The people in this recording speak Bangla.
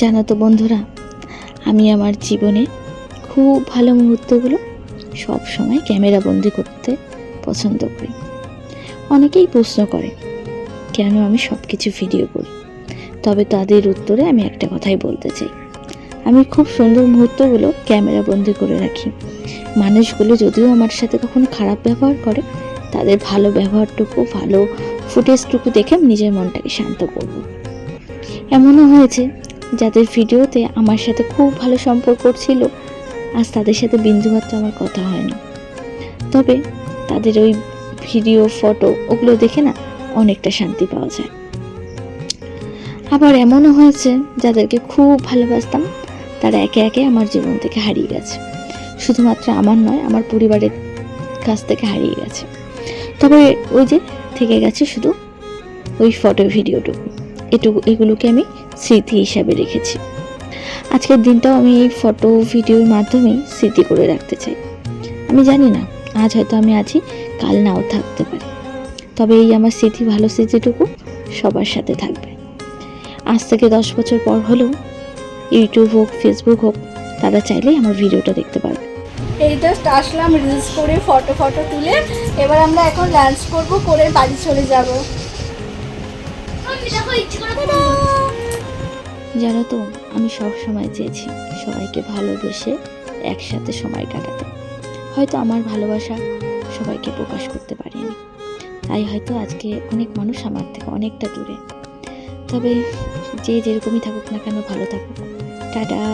জানো তো বন্ধুরা, আমি আমার জীবনে খুব ভালো মুহূর্তগুলো সব সময় ক্যামেরা বন্দি করতে পছন্দ করি। অনেকেই প্রশ্ন করে, কেন আমি সব কিছু ভিডিও করি? তবে তাদের উত্তরে আমি একটা কথাই বলতে চাই। আমি খুব সুন্দর মুহূর্তগুলো ক্যামেরা বন্দি করে রাখি। মানুষগুলো যদিও আমার সাথে কখনো খারাপ ব্যবহার করে, তাদের ভালো ব্যবহারটুকু, ভালো ফুটেজটুকু দেখে নিজের মনটাকে শান্ত করব। এমনও হয়েছে যাদের ভিডিওতে আমার সাথে খুব ভালো সম্পর্ক ছিল, আজ তাদের সাথে বিন্দুমাত্র আমার কথা হয় না। তবে তাদের ওই ভিডিও, ফটো, ওগুলো দেখে না অনেকটা শান্তি পাওয়া যায়। আবার এমনও হয়েছে, যাদেরকে খুব ভালোবাসতাম, তারা একে একে আমার জীবন থেকে হারিয়ে গেছে। শুধুমাত্র আমার নয়, আমার পরিবারের কাছ থেকে হারিয়ে গেছে। তবে ওই যে থেকে গেছে শুধু ওই ফটো, ভিডিওটুকু। এটুকু, এগুলোকে আমি স্মৃতি হিসাবে রেখেছি। আজকের দিনটাও আমি এই ফটো ভিডিওর মাধ্যমেই স্মৃতি করে রাখতে চাই। আমি জানি না, আজ হয়তো আমি আছি, কাল নাও থাকতে পারি। তবে এই আমার স্মৃতি, ভালো স্মৃতিটুকু সবার সাথে থাকবে। আজ থেকে দশ বছর পর হলেও ইউটিউব হোক, ফেসবুক হোক, তারা চাইলেই আমার ভিডিওটা দেখতে পারবে। এই জাস্ট আসলাম রিলস করে, ফটো ফটো তুলে। এবার আমরা এখন লাঞ্চ করব, করে বাড়ি চলে যাব। জানো তো, আমি সব সময় চেয়েছি সবাইকে ভালোবেসে একসাথে সময় কাটাতে। হয়তো আমার ভালোবাসা সবাইকে প্রকাশ করতে পারিনি। তাই হয়তো আজকে অনেক মানুষ আমার থেকে অনেকটা দূরে। তবে যে যেরকমই থাকুক না কেন, ভালো থাকুক। টাটা।